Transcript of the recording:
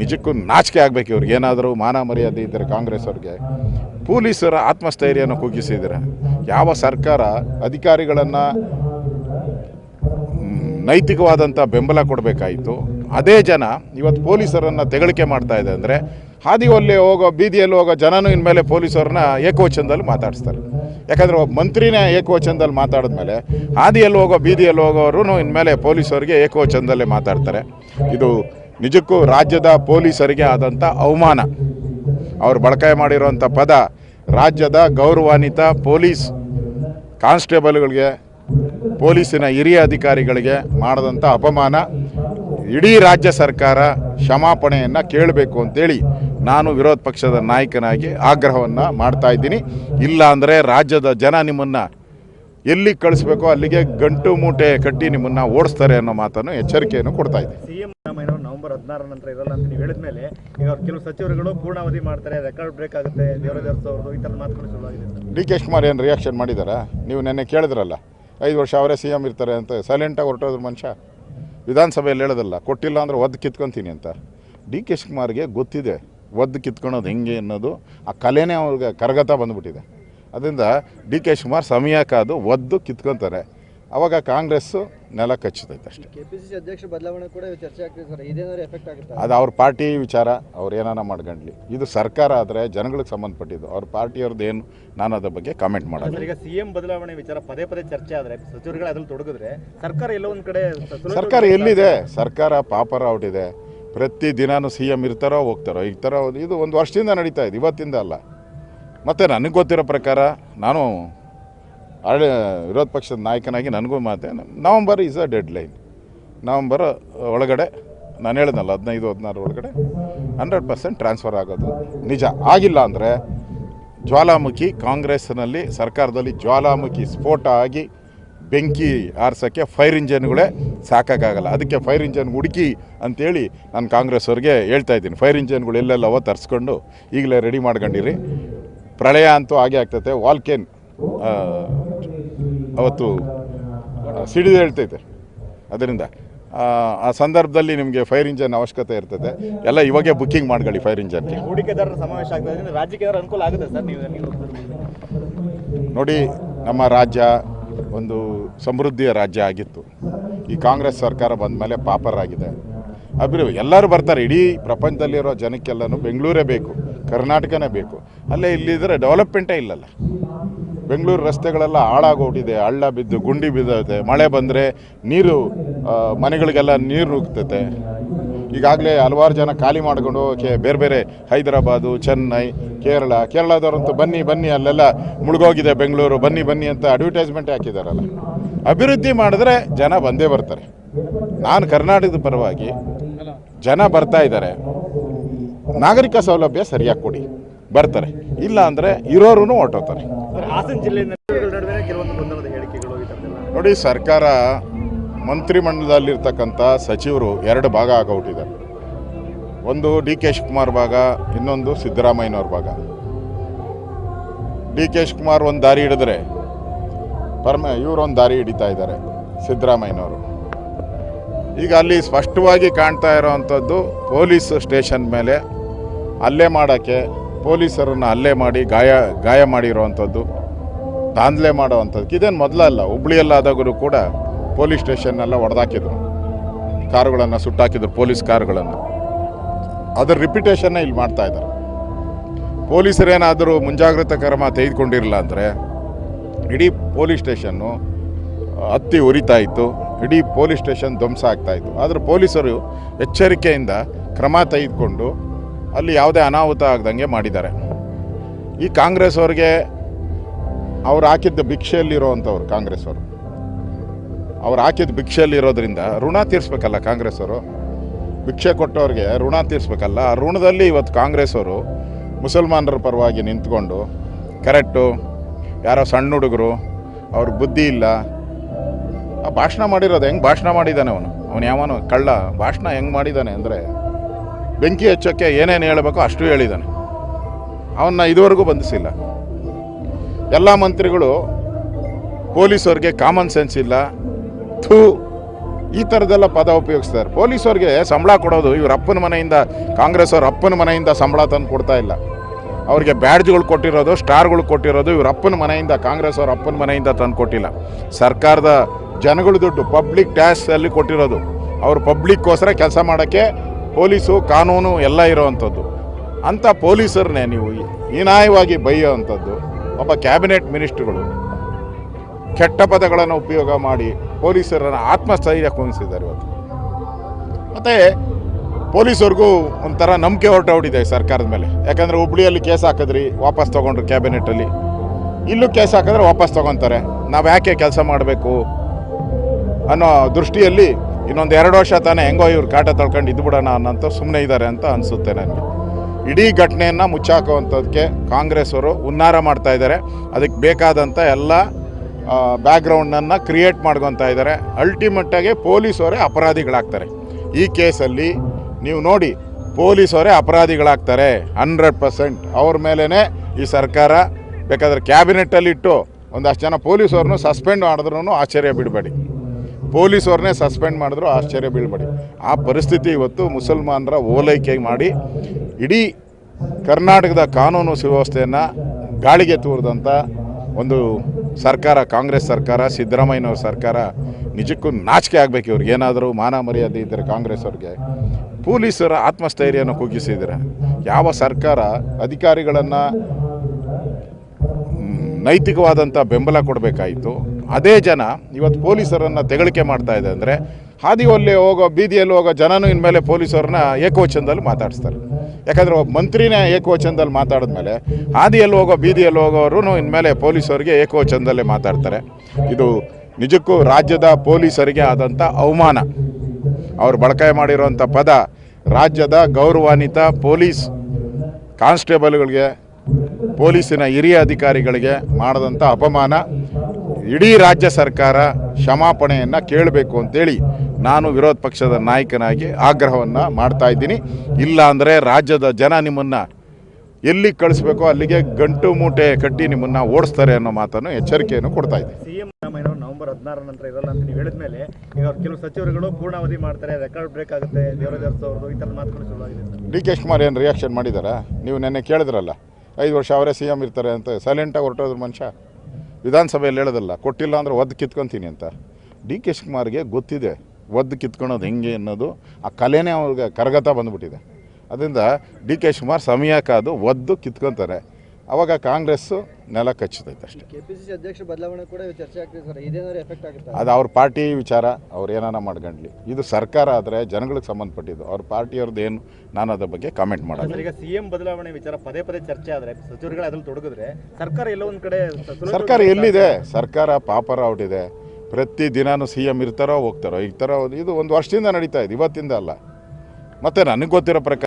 ನಿಜಕ್ಕೂ ನಾಚಿಕೆ ಆಗಬೇಕು ಇವ್ರಿಗೆ. ಏನಾದರೂ ಮಾನ ಮರ್ಯಾದೆ ಇದ್ದರೆ ಕಾಂಗ್ರೆಸ್ ಅವ್ರಿಗೆ. ಪೊಲೀಸರ ಆತ್ಮಸ್ಥೈರ್ಯನ ಕುಗ್ಗಿಸಿದರೆ ಯಾವ ಸರ್ಕಾರ ಅಧಿಕಾರಿಗಳನ್ನು ನೈತಿಕವಾದಂಥ ಬೆಂಬಲ ಕೊಡಬೇಕಾಯಿತು. ಅದೇ ಜನ ಇವತ್ತು ಪೊಲೀಸರನ್ನು ತೆಗಳಿಕೆ ಮಾಡ್ತಾ ಇದೆ ಅಂದರೆ ಹಾದಿಯಲ್ಲಿ ಹೋಗೋ, ಬೀದಿಯಲ್ಲಿ ಹೋಗೋ ಜನನೂ ಇನ್ಮೇಲೆ ಪೊಲೀಸರನ್ನ ಏಕವಚನದಲ್ಲಿ ಮಾತಾಡಿಸ್ತಾರೆ. ಯಾಕಂದರೆ ಒಬ್ಬ ಮಂತ್ರಿನೇ ಏಕವಚನದಲ್ಲಿ ಮಾತಾಡಿದ್ಮೇಲೆ ಹಾದಿಯಲ್ಲಿ ಹೋಗೋ, ಬೀದಿಯಲ್ಲಿ ಹೋಗೋರು ಇನ್ಮೇಲೆ ಪೊಲೀಸರಿಗೆ ಏಕವಚನದಲ್ಲೇ ಮಾತಾಡ್ತಾರೆ. ಇದು ನಿಜಕ್ಕೂ ರಾಜ್ಯದ ಪೊಲೀಸರಿಗೆ ಆದಂಥ ಅವಮಾನ. ಅವರು ಬಳಕೆ ಮಾಡಿರುವಂಥ ಪದ ರಾಜ್ಯದ ಗೌರವಾನ್ವಿತ ಪೊಲೀಸ್ ಕಾನ್ಸ್ಟೇಬಲ್ಗಳಿಗೆ, ಪೊಲೀಸಿನ ಹಿರಿಯ ಅಧಿಕಾರಿಗಳಿಗೆ ಮಾಡಿದಂಥ ಅಪಮಾನ. ಇಡೀ ರಾಜ್ಯ ಸರ್ಕಾರ ಕ್ಷಮಾಪಣೆಯನ್ನು ಕೇಳಬೇಕು ಅಂತೇಳಿ ನಾನು ವಿರೋಧ ಪಕ್ಷದ ನಾಯಕನಾಗಿ ಆಗ್ರಹವನ್ನು ಮಾಡ್ತಾ ಇದ್ದೀನಿ. ಇಲ್ಲ ಅಂದರೆ ರಾಜ್ಯದ ಜನ ನಿಮ್ಮನ್ನು ಎಲ್ಲಿ ಕಳಿಸ್ಬೇಕೋ ಅಲ್ಲಿಗೆ ಗಂಟು ಮೂಟೆ ಕಟ್ಟಿ ನಿಮ್ಮನ್ನು ಓಡಿಸ್ತಾರೆ ಅನ್ನೋ ಮಾತನ್ನು ಎಚ್ಚರಿಕೆಯನ್ನು ಕೊಡ್ತಾ ಇದ್ದೀನಿ. ಹದಿನಾರರ ನಂತರ ಇರಲ್ಲ ಅಂತ ನೀವು ಹೇಳಿದ ಮೇಲೆ ಈಗ ಅವ್ರು ಕೆಲವು ಸಚಿವರುಗಳು ಪೂರ್ಣಾವಧಿ ಮಾಡ್ತಾರೆ ರೆಕಾರ್ಡ್ ಬ್ರೇಕ್ ಆಗುತ್ತೆ, ದೇವರಾಜ್ ಈ ಥರ ಮಾತುಗಳು ಶುರುವಾಗಿದೆ ಡಿ ಕೆ ಕುಮಾರ್ ಏನು ರಿಯಾಕ್ಷನ್ ಮಾಡಿದಾರಾ? ನೀವು ನೆನ್ನೆ ಕೇಳಿದ್ರಲ್ಲ, ಐದು ವರ್ಷ ಅವರೇ ಸಿ ಎಂ ಇರ್ತಾರೆ ಅಂತ ಸೈಲೆಂಟಾಗಿ ಹೊರಟೋದ್ರ ಮನುಷ್ಯ. ವಿಧಾನಸಭೆಯಲ್ಲಿ ಹೇಳೋದಲ್ಲ, ಕೊಟ್ಟಿಲ್ಲ ಅಂದರೆ ಒದ್ದು ಕಿತ್ಕೊತೀನಿ ಅಂತ. ಡಿ ಕೆ ಕುಮಾರ್ಗೆ ಗೊತ್ತಿದೆ, ಒದ್ದು ಕಿತ್ಕೊಳೋದು ಹೆಂಗೆ ಅನ್ನೋದು, ಆ ಕಲೆನೇ ಅವ್ರಿಗೆ ಕರಗತ ಬಂದ್ಬಿಟ್ಟಿದೆ. ಅದರಿಂದ ಡಿ ಕೆ ಶಿವಕುಮಾರ್ ಸಮಯ ಕಾದು ಒದ್ದು ಕಿತ್ಕೊತಾರೆ. ಅವಾಗ ಕಾಂಗ್ರೆಸ್ಸು ನೆಲ ಕಚ್ಚುತ್ತೈತೆ ಅಷ್ಟೇ. ಕೆಪಿಸಿಸಿ ಅಧ್ಯಕ್ಷ ಬದಲಾವಣೆ ಕೂಡ ಚರ್ಚೆ ಆಗ್ತಿದೆ ಸರ್. ಇದೇನಾದ್ರು ಎಫೆಕ್ಟ್ ಆಗುತ್ತಾ? ಅದು ಅವ್ರ ಪಾರ್ಟಿ ವಿಚಾರ ಅವ್ರು ಏನಾರ ಮಾಡ್ಕೊಂಡ್ಲಿ. ಇದು ಸರ್ಕಾರ ಆದರೆ ಜನಗಳಿಗೆ ಸಂಬಂಧಪಟ್ಟಿದ್ದು. ಅವ್ರ ಪಾರ್ಟಿಯವ್ರದ್ದು ಏನು ನಾನು ಅದ್ರ ಬಗ್ಗೆ ಕಾಮೆಂಟ್ ಮಾಡೋದು ಈಗ ಈಗ ಸಿಎಂ ಬದಲಾವಣೆ ವಿಚಾರ ಪದೇ ಪದೇ ಚರ್ಚೆ ಆದರೆ ಸಚಿವರುಗಳು ಅದ್ರಲ್ಲಿ ತೊಡಗಿದ್ರೆ ಸರ್ಕಾರ ಎಲ್ಲೋ ಒಂದು ಕಡೆ ಸರ್ಕಾರ ಎಲ್ಲಿದೆ? ಸರ್ಕಾರ ಪಾಪರ ಔಟ್ ಇದೆ. ಪ್ರತಿ ದಿನಾನು ಸಿ ಎಂ ಇರ್ತಾರೋ ಹೋಗ್ತಾರೋ ಈ ಥರ ಇದು ಒಂದು ವರ್ಷದಿಂದ ನಡೀತಾ ಇದೆ ಇವತ್ತಿಂದ ಅಲ್ಲ. ಮತ್ತು ನನಗೆ ಗೊತ್ತಿರೋ ಪ್ರಕಾರ ನಾನು ಆಳೆ ವಿರೋಧ ಪಕ್ಷದ ನಾಯಕನಾಗಿ ನನಗೂ ಮಾತೆ, November is a deadline November ಒಳಗಡೆ, ನಾನು ಹೇಳಿದ್ನಲ್ಲ, ಹದಿನೈದು, ಹದಿನಾರು ಒಳಗಡೆ ಹಂಡ್ರೆಡ್ ಪರ್ಸೆಂಟ್ ಟ್ರಾನ್ಸ್ಫರ್ ಆಗೋದು ನಿಜ. ಆಗಿಲ್ಲ ಅಂದರೆ ಜ್ವಾಲಾಮುಖಿ ಕಾಂಗ್ರೆಸ್ನಲ್ಲಿ ಸರ್ಕಾರದಲ್ಲಿ ಜ್ವಾಲಾಮುಖಿ ಸ್ಫೋಟ ಆಗಿ ಬೆಂಕಿ ಆರಿಸೋಕ್ಕೆ ಫೈರ್ ಇಂಜನ್ಗಳೇ ಸಾಕಾಗಲ್ಲ. ಅದಕ್ಕೆ ಫೈರ್ ಇಂಜನ್ ಹುಡುಕಿ ಅಂತೇಳಿ ನಾನು ಕಾಂಗ್ರೆಸ್ ಅವ್ರಿಗೆ ಹೇಳ್ತಾ ಇದ್ದೀನಿ. ಫೈರ್ ಇಂಜನ್ಗಳು ಎಲ್ಲೆಲ್ಲವೋ ತರಿಸ್ಕೊಂಡು ಈಗಲೇ ರೆಡಿ ಮಾಡ್ಕೊಂಡಿರಿ. ಪ್ರಳಯ ಅಂತೂ ಆಗೇ ಆಗ್ತೈತೆ. ವಾಲ್ಕೇನ್ ಅವತ್ತು ಸಿಡಿದು ಹೇಳ್ತೈತೆ. ಅದರಿಂದ ಆ, ಸಂದರ್ಭದಲ್ಲಿ ನಿಮಗೆ ಫೈರ್ ಇಂಜನ್ ಅವಶ್ಯಕತೆ ಇರ್ತದೆ ಎಲ್ಲ ಇವಾಗೆ ಬುಕ್ಕಿಂಗ್ ಮಾಡ್ಕೊಳ್ಳಿ ಫೈರ್ ಇಂಜನ್ ಹೂಡಿಕೆದಾರರ ಸಮಾವೇಶ ಆಗ್ತದೆ ರಾಜ್ಯಕ್ಕೆ ಅನುಕೂಲ ಆಗುತ್ತೆ ಸರ್ ನೀವು ನೀವು ನೋಡಿ ನಮ್ಮ ರಾಜ್ಯ ಒಂದು ಸಮೃದ್ಧಿಯ ರಾಜ್ಯ ಆಗಿತ್ತು. ಈ ಕಾಂಗ್ರೆಸ್ ಸರ್ಕಾರ ಬಂದ ಮೇಲೆ ಪಾಪರಾಗಿದೆ. ಅಭಿವೃದ್ಧಿ ಎಲ್ಲರೂ ಬರ್ತಾರೆ. ಇಡೀ ಪ್ರಪಂಚದಲ್ಲಿರೋ ಜನಕ್ಕೆಲ್ಲನೂ ಬೆಂಗಳೂರೇ ಬೇಕು ಕರ್ನಾಟಕನೇ ಬೇಕು. ಅಲ್ಲೇ ಇಲ್ಲಿದ್ರೆ ಡೆವಲಪ್ಮೆಂಟೇ ಇಲ್ಲಲ್ಲ. ಬೆಂಗಳೂರು ರಸ್ತೆಗಳೆಲ್ಲ ಹಾಳಾಗೋಗಿದೆ ಹಳ್ಳ ಬಿದ್ದು, ಗುಂಡಿ ಬಿದ್ದೈತೆ ಮಳೆ ಬಂದರೆ ನೀರು ಮನೆಗಳಿಗೆಲ್ಲ ನೀರು ನುಗ್ತೈತೆ. ಈಗಾಗಲೇ ಹಲವಾರು ಜನ ಖಾಲಿ ಮಾಡಿಕೊಂಡು ಕೆ ಬೇರೆ ಬೇರೆ ಹೈದರಾಬಾದು, ಚೆನ್ನೈ, ಕೇರಳ, ಕೇರಳದವರಂತೂ ಬನ್ನಿ ಬನ್ನಿ, ಅಲ್ಲೆಲ್ಲ ಮುಳುಗೋಗಿದೆ ಬೆಂಗಳೂರು, ಬನ್ನಿ ಬನ್ನಿ ಅಂತ ಅಡ್ವರ್ಟೈಸ್ಮೆಂಟ್ ಹಾಕಿದಾರಲ್ಲ. ಅಭಿವೃದ್ಧಿ ಮಾಡಿದ್ರೆ ಜನ ಬಂದೇ ಬರ್ತಾರೆ. ನಾನು ಕರ್ನಾಟಕದ ಪರವಾಗಿ ಜನ ಬರ್ತಾ ಇದ್ದಾರೆ. ನಾಗರಿಕ ಸೌಲಭ್ಯ ಸರಿಯಾಗಿ ಕೊಡಿ. ಬರ್ತಾರೆ. ಇಲ್ಲ ಅಂದರೆ ಇರೋರು ಹೊರಟೋತಾರೆ ನೋಡಿ ಸರ್ಕಾರ ಮಂತ್ರಿಮಂಡಲದಲ್ಲಿರ್ತಕ್ಕಂಥ ಸಚಿವರು ಎರಡು ಭಾಗ ಆಗೋಟಿದ್ದಾರೆ ಒಂದು ಡಿ ಕೆ ಶಿವಕುಮಾರ್ ಭಾಗ ಇನ್ನೊಂದು ಸಿದ್ದರಾಮಯ್ಯನವ್ರ ಭಾಗ. ಡಿ ಕೆ ಶಿವಕುಮಾರ್ ಒಂದು ದಾರಿ ಹಿಡಿದ್ರೆ ಪರಮ ಇವರೊಂದು ದಾರಿ ಹಿಡಿತಾ ಇದ್ದಾರೆ ಸಿದ್ದರಾಮಯ್ಯನವರು. ಈಗ ಅಲ್ಲಿ ಸ್ಪಷ್ಟವಾಗಿ ಕಾಣ್ತಾ ಇರೋವಂಥದ್ದು ಪೊಲೀಸ್ ಸ್ಟೇಷನ್ ಮೇಲೆ ಅಲ್ಲೇ ಮಾಡೋಕ್ಕೆ ಪೊಲೀಸರನ್ನು ಹಲ್ಲೆ ಮಾಡಿ, ಗಾಯ ಗಾಯ ಮಾಡಿರೋವಂಥದ್ದು, ದಾಂಧಲೆ ಮಾಡೋವಂಥದ್ದು. ಇದೇನು ಮೊದಲಲ್ಲ ಹುಬ್ಳಿಯಲ್ಲಾದಾಗೂ ಕೂಡ ಪೊಲೀಸ್ ಸ್ಟೇಷನ್ನೆಲ್ಲ ಹೊಡೆದಾಕಿದ್ರು ಕಾರುಗಳನ್ನು ಸುಟ್ಟಾಕಿದ್ರು, ಪೊಲೀಸ್ ಕಾರುಗಳನ್ನು. ಅದರ ರಿಪಿಟೇಷನ್ನೇ ಇಲ್ಲಿ ಮಾಡ್ತಾ ಇದ್ದಾರೆ. ಪೊಲೀಸರೇನಾದರೂ ಮುಂಜಾಗ್ರತಾ ಕ್ರಮ ತೆಗೆದುಕೊಂಡಿರಲಿಲ್ಲ ಅಂದರೆ, ಇಡೀ ಪೊಲೀಸ್ ಸ್ಟೇಷನ್ನು ಹತ್ತಿ ಉರಿತಾ ಇತ್ತು, ಇಡೀ ಪೊಲೀಸ್ ಸ್ಟೇಷನ್ ಧ್ವಂಸ ಆಗ್ತಾಯಿತ್ತು ಆದರೆ ಪೊಲೀಸರು ಎಚ್ಚರಿಕೆಯಿಂದ ಕ್ರಮ ತೆಗೆದುಕೊಂಡು ಅಲ್ಲಿ ಯಾವುದೇ ಅನಾಹುತ ಆಗ್ದಂಗೆ ಮಾಡಿದ್ದಾರೆ. ಈ ಕಾಂಗ್ರೆಸ್ ಅವ್ರಿಗೆ ಅವ್ರು ಹಾಕಿದ್ದ ಭಿಕ್ಷೆಯಲ್ಲಿರೋವಂಥವ್ರು ಕಾಂಗ್ರೆಸ್ ಅವರು. ಅವ್ರು ಹಾಕಿದ ಭಿಕ್ಷೆಯಲ್ಲಿರೋದ್ರಿಂದ ಋಣ ತೀರಿಸ್ಬೇಕಲ್ಲ ಕಾಂಗ್ರೆಸ್ ಅವರು. ಭಿಕ್ಷೆ ಕೊಟ್ಟವ್ರಿಗೆ ಋಣ ತೀರಿಸ್ಬೇಕಲ್ಲ. ಆ ಋಣದಲ್ಲಿ ಇವತ್ತು ಕಾಂಗ್ರೆಸ್ ಅವರು ಮುಸಲ್ಮಾನರ ಪರವಾಗಿ ನಿಂತ್ಕೊಂಡು ಕರೆಕ್ಟು ಯಾರೋ ಸಣ್ಣ ಹುಡುಗರು, ಅವ್ರ ಬುದ್ಧಿ ಇಲ್ಲ. ಆ ಭಾಷಣ ಮಾಡಿರೋದು ಹೆಂಗೆ ಭಾಷಣ ಮಾಡಿದ್ದಾನೆ ಅವನು? ಅವನು ಯಾವನು ಕಳ್ಳ ಭಾಷಣ ಹೆಂಗೆ ಮಾಡಿದ್ದಾನೆ ಅಂದರೆ ಬೆಂಕಿ ಹಚ್ಚೋಕ್ಕೆ ಏನೇನು ಹೇಳಬೇಕೋ ಅಷ್ಟು ಹೇಳಿದ್ದಾನೆ ಅವನ್ನ ಇದುವರೆಗೂ ಬಂಧಿಸಿಲ್ಲ. ಎಲ್ಲ ಮಂತ್ರಿಗಳು ಪೊಲೀಸವ್ರಿಗೆ ಕಾಮನ್ ಸೆನ್ಸ್ ಇಲ್ಲ. ಥೂ, ಈ ಥರದ್ದೆಲ್ಲ ಪದ ಉಪಯೋಗಿಸ್ತಾರೆ. ಪೊಲೀಸವ್ರಿಗೆ ಸಂಬಳ ಕೊಡೋದು, ಇವ್ರ ಅಪ್ಪನ ಮನೆಯಿಂದ, ಕಾಂಗ್ರೆಸ್ ಅವ್ರ ಅಪ್ಪನ ಮನೆಯಿಂದ ಸಂಬಳ ತಂದು ಕೊಡ್ತಾ ಇಲ್ಲ. ಅವ್ರಿಗೆ ಬ್ಯಾಡ್ಜ್ಗಳು ಕೊಟ್ಟಿರೋದು ಸ್ಟಾರ್ಗಳು ಕೊಟ್ಟಿರೋದು ಇವ್ರ ಅಪ್ಪನ ಮನೆಯಿಂದ, ಕಾಂಗ್ರೆಸ್ ಅವ್ರ ಅಪ್ಪನ ಮನೆಯಿಂದ ತಂದು ಕೊಟ್ಟಿಲ್ಲ. ಸರ್ಕಾರದ ಜನಗಳ ದುಡ್ಡು ಪಬ್ಲಿಕ್ ಟ್ಯಾಕ್ಸಲ್ಲಿ ಕೊಟ್ಟಿರೋದು. ಅವ್ರು ಪಬ್ಲಿಕ್ಕೋಸ್ಕರ ಕೆಲಸ ಮಾಡೋಕ್ಕೆ ಪೊಲೀಸು, ಕಾನೂನು ಎಲ್ಲ ಇರೋವಂಥದ್ದು. ಅಂಥ ಪೊಲೀಸರನ್ನೇ ನೀವು ಹೀನಾಯವಾಗಿ ಬೈಯೋ ಅಂಥದ್ದು ಒಬ್ಬ ಕ್ಯಾಬಿನೆಟ್ ಮಿನಿಸ್ಟ್ರುಗಳು. ಕೆಟ್ಟ ಪದಗಳನ್ನು ಉಪಯೋಗ ಮಾಡಿ ಪೊಲೀಸರನ್ನು ಆತ್ಮಸ್ಥೈರ್ಯ ಕುಂದಿಸಿದ್ದಾರೆ ಇವತ್ತು. ಮತ್ತು ಪೊಲೀಸರಿಗೂ ಒಂಥರ ನಂಬಿಕೆ ಹೊರಟೋಡಿದೆ ಸರ್ಕಾರದ ಮೇಲೆ. ಯಾಕಂದರೆ ಹುಬ್ಳಿಯಲ್ಲಿ ಕೇಸ್ ಹಾಕಿದ್ರಿ, ವಾಪಸ್ ತೊಗೊಂಡ್ರು ಕ್ಯಾಬಿನೆಟಲ್ಲಿ. ಇಲ್ಲೂ ಕೇಸ್ ಹಾಕಿದ್ರೆ ವಾಪಸ್ ತೊಗೊತಾರೆ. ನಾವು ಯಾಕೆ ಕೆಲಸ ಮಾಡಬೇಕು ಅನ್ನೋ ದೃಷ್ಟಿಯಲ್ಲಿ ಇನ್ನೊಂದು ಎರಡು ವರ್ಷ ತಾನೇ ಹೆಂಗೋ ಇವ್ರು ಕಾಟ ತಳ್ಕೊಂಡು ಇದ್ಬಿಡೋಣ ಅನ್ನೋಂಥ ಸುಮ್ಮನೆ ಇದ್ದಾರೆ ಅಂತ ಅನಿಸುತ್ತೆ ನನಗೆ. ಇಡೀ ಘಟನೆಯನ್ನು ಮುಚ್ಚಾಕುವಂಥದ್ದಕ್ಕೆ ಕಾಂಗ್ರೆಸ್ ಅವರು ಹುನ್ನಾರ ಮಾಡ್ತಾ ಇದ್ದಾರೆ ಅದಕ್ಕೆ ಬೇಕಾದಂಥ ಎಲ್ಲ ಬ್ಯಾಕ್ಗ್ರೌಂಡನ್ನು ಕ್ರಿಯೇಟ್ ಮಾಡ್ಕೊತಾ ಇದ್ದಾರೆ ಅಲ್ಟಿಮೇಟಾಗಿ ಪೊಲೀಸವರೇ ಅಪರಾಧಿಗಳಾಗ್ತಾರೆ. ಈ ಕೇಸಲ್ಲಿ ನೀವು ನೋಡಿ ಪೊಲೀಸವರೇ ಅಪರಾಧಿಗಳಾಗ್ತಾರೆ. ಹಂಡ್ರೆಡ್ ಪರ್ಸೆಂಟ್ ಅವ್ರ ಮೇಲೇ ಈ ಸರ್ಕಾರ, ಬೇಕಾದ್ರೆ ಕ್ಯಾಬಿನೆಟ್ಟಲ್ಲಿಟ್ಟು ಒಂದಷ್ಟು ಜನ ಪೊಲೀಸವ್ರನ್ನೂ ಸಸ್ಪೆಂಡ್ ಮಾಡಿದ್ರೂ ಆಶ್ಚರ್ಯ ಬಿಡಬೇಡಿ. ಪೊಲೀಸವ್ರನ್ನೇ ಸಸ್ಪೆಂಡ್ ಮಾಡಿದ್ರು, ಆಶ್ಚರ್ಯ ಬೀಳ್ಬೇಡಿ. ಆ ಪರಿಸ್ಥಿತಿ ಇವತ್ತು ಮುಸಲ್ಮಾನರ ಓಲೈಕೆ ಮಾಡಿ, ಇಡೀ ಕರ್ನಾಟಕದ ಕಾನೂನು ಸುವ್ಯವಸ್ಥೆಯನ್ನು ಗಾಳಿಗೆ ತೂರಿದಂಥ ಒಂದು ಸರ್ಕಾರ, ಕಾಂಗ್ರೆಸ್ ಸರ್ಕಾರ, ಸಿದ್ದರಾಮಯ್ಯನವ್ರ ಸರ್ಕಾರ ನಿಜಕ್ಕೂ ನಾಚಿಕೆ ಆಗಬೇಕು ಇವ್ರಿಗೆ. ಏನಾದರೂ ಮಾನ ಮರ್ಯಾದೆ ಇದ್ದರೆ ಕಾಂಗ್ರೆಸ್ ಅವ್ರಿಗೆ. ಪೊಲೀಸರ ಆತ್ಮಸ್ಥೈರ್ಯನ ಕುಗ್ಗಿಸಿದರೆ ಯಾವ ಸರ್ಕಾರ ಅಧಿಕಾರಿಗಳನ್ನು ನೈತಿಕವಾದಂಥ ಬೆಂಬಲ ಕೊಡಬೇಕಾಯಿತು? ಅದೇ ಜನ ಇವತ್ತು ಪೊಲೀಸರನ್ನು ತೆಗಳಿಕೆ ಮಾಡ್ತಾ ಇದೆ ಅಂದರೆ ಹಾದಿಯಲ್ಲಿ ಹೋಗೋ, ಬೀದಿಯಲ್ಲಿ ಹೋಗೋ ಜನನೂ ಇನ್ಮೇಲೆ ಪೊಲೀಸರನ್ನ ಏಕವಚನದಲ್ಲಿ ಮಾತಾಡಿಸ್ತಾರೆ. ಯಾಕಂದರೆ ಒಬ್ಬ ಮಂತ್ರಿನೇ ಏಕವಚನದಲ್ಲಿ ಮಾತಾಡಿದ್ಮೇಲೆ ಹಾದಿಯಲ್ಲಿ ಹೋಗೋ, ಬೀದಿಯಲ್ಲಿ ಹೋಗೋರು ಇನ್ಮೇಲೆ ಪೊಲೀಸರಿಗೆ ಏಕವಚನದಲ್ಲೇ ಮಾತಾಡ್ತಾರೆ. ಇದು ನಿಜಕ್ಕೂ ರಾಜ್ಯದ ಪೊಲೀಸರಿಗೆ ಆದಂಥ ಅವಮಾನ. ಅವರು ಬಳಕೆ ಮಾಡಿರುವಂಥ ಪದ ರಾಜ್ಯದ ಗೌರವಾನ್ವಿತ ಪೊಲೀಸ್ ಕಾನ್ಸ್ಟೇಬಲ್ಗಳಿಗೆ, ಪೊಲೀಸಿನ ಹಿರಿಯ ಅಧಿಕಾರಿಗಳಿಗೆ ಮಾಡಿದಂಥ ಅಪಮಾನ. ಇಡೀ ರಾಜ್ಯ ಸರ್ಕಾರ ಕ್ಷಮಾಪಣೆಯನ್ನು ಕೇಳಬೇಕು ಅಂತೇಳಿ ನಾನು ವಿರೋಧ ಪಕ್ಷದ ನಾಯಕನಾಗಿ ಆಗ್ರಹವನ್ನು ಮಾಡ್ತಾ ಇದ್ದೀನಿ. ಇಲ್ಲ ಅಂದರೆ ರಾಜ್ಯದ ಜನ ನಿಮ್ಮನ್ನು ಎಲ್ಲಿ ಕಳಿಸ್ಬೇಕೋ ಅಲ್ಲಿಗೆ ಗಂಟು ಮೂಟೆ ಕಟ್ಟಿ ನಿಮ್ಮನ್ನು ಓಡಿಸ್ತಾರೆ ಅನ್ನೋ ಮಾತನ್ನು ಎಚ್ಚರಿಕೆಯನ್ನು ಕೊಡ್ತಾ ಇದ್ದೀನಿ. ಸಿಎಂ ಸಿದ್ದರಾಮಯ್ಯನವರು ನವೆಂಬರ್ ಹದಿನಾರರ ನಂತರ ಇರಲ್ಲ ಅಂತ ನೀವು ಹೇಳಿದ್ಮೇಲೆ ಈಗ ಅವ್ರು ಕೆಲವು ಸಚಿವರುಗಳು ಪೂರ್ಣಾವಧಿ ಮಾಡ್ತಾರೆ ರೆಕಾರ್ಡ್ ಬ್ರೇಕ್ ಆಗುತ್ತೆ ದೇವರಾಜ್ ಅವ್ರದ್ದು ಈ ಥರ ಮಾತುಗಳು ಶುರುವಾಗಿದೆ ಡಿ ಕೆ ಶಿವಕುಮಾರ್ ಏನು ರಿಯಾಕ್ಷನ್ ಮಾಡಿದಾರಾ? ನೀವು ನೆನ್ನೆ ಕೇಳಿದ್ರಲ್ಲ ಐದು ವರ್ಷ ಅವರೇ ಸಿ ಎಂ ಇರ್ತಾರೆ ಅಂತ ಸೈಲೆಂಟಾಗಿ ಹೊರಟೋದ್ರು ಮನುಷ್ಯ. ವಿಧಾನಸಭೆಯಲ್ಲಿ ಹೇಳೋದಲ್ಲ, ಕೊಟ್ಟಿಲ್ಲ ಅಂದ್ರೆ ಒದ್ದು ಕಿತ್ಕೊತೀನಿ ಅಂತ. ಡಿ ಕೆ ಶಿವಕುಮಾರ್ಗೆ ಗೊತ್ತಿದೆ, ಒದ್ದು ಕಿತ್ಕೊಳೋದು ಹೆಂಗೆ ಅನ್ನೋದು, ಆ ಕಲೆನೇ ಅವ್ರಿಗೆ ಕರಗತ ಬಂದ್ಬಿಟ್ಟಿದೆ. ಅದರಿಂದ ಡಿ ಕೆ ಶಿವಕುಮಾರ್ ಸಮಯ ಕಾದು ಒದ್ದು ಕಿತ್ಕೊತಾರೆ. ಅವಾಗ ಕಾಂಗ್ರೆಸ್ಸು ನೆಲ ಕಚ್ಚುತ್ತೈತೆ ಅಷ್ಟೇ. ಕೆಪಿಸಿಸಿ ಅಧ್ಯಕ್ಷ ಬದಲಾವಣೆ ಕೂಡ ಇವತ್ತು ಚರ್ಚೆ ಆಗ್ತಿದೆ ಸರ್. ಇದೇನಾದ್ರು ಎಫೆಕ್ಟ್ ಆಗುತ್ತಾ? ಅದು ಅವ್ರ ಪಾರ್ಟಿ ವಿಚಾರ ಅವ್ರು ಏನಾರ ಮಾಡ್ಕೊಂಡ್ಲಿ ಇದು ಸರ್ಕಾರ ಆದರೆ ಜನಗಳಿಗೆ ಸಂಬಂಧಪಟ್ಟಿದ್ದು. ಅವ್ರ ಪಾರ್ಟಿಯವ್ರದ್ದು ಏನು ನಾನು ಅದ್ರ ಬಗ್ಗೆ ಕಾಮೆಂಟ್ ಮಾಡೋದು ಈಗ ಸಿ ಎಂ ಬದಲಾವಣೆ ವಿಚಾರ ಪದೇ ಪದೇ ಚರ್ಚೆ ಆದರೆ ಸಚಿವರುಗಳು ಅದ್ರಲ್ಲಿ ತೊಡಗಿದ್ರೆ ಸರ್ಕಾರ ಎಲ್ಲೋ ಒಂದು ಕಡೆ ಸರ್ಕಾರ ಎಲ್ಲಿದೆ? ಸರ್ಕಾರ ಪಾಪರ ಇದೆ. ಪ್ರತಿ ದಿನಾನು ಸಿ ಎಂ ಇರ್ತಾರೋ ಹೋಗ್ತಾರೋ ಈ ಥರ ಇದು ಒಂದು ವರ್ಷದಿಂದ ನಡೀತಾ ಇದೆ ಇವತ್ತಿಂದ ಅಲ್ಲ. ಮತ್ತೆ ನನಗೆ ಗೊತ್ತಿರೋ ಪ್ರಕಾರ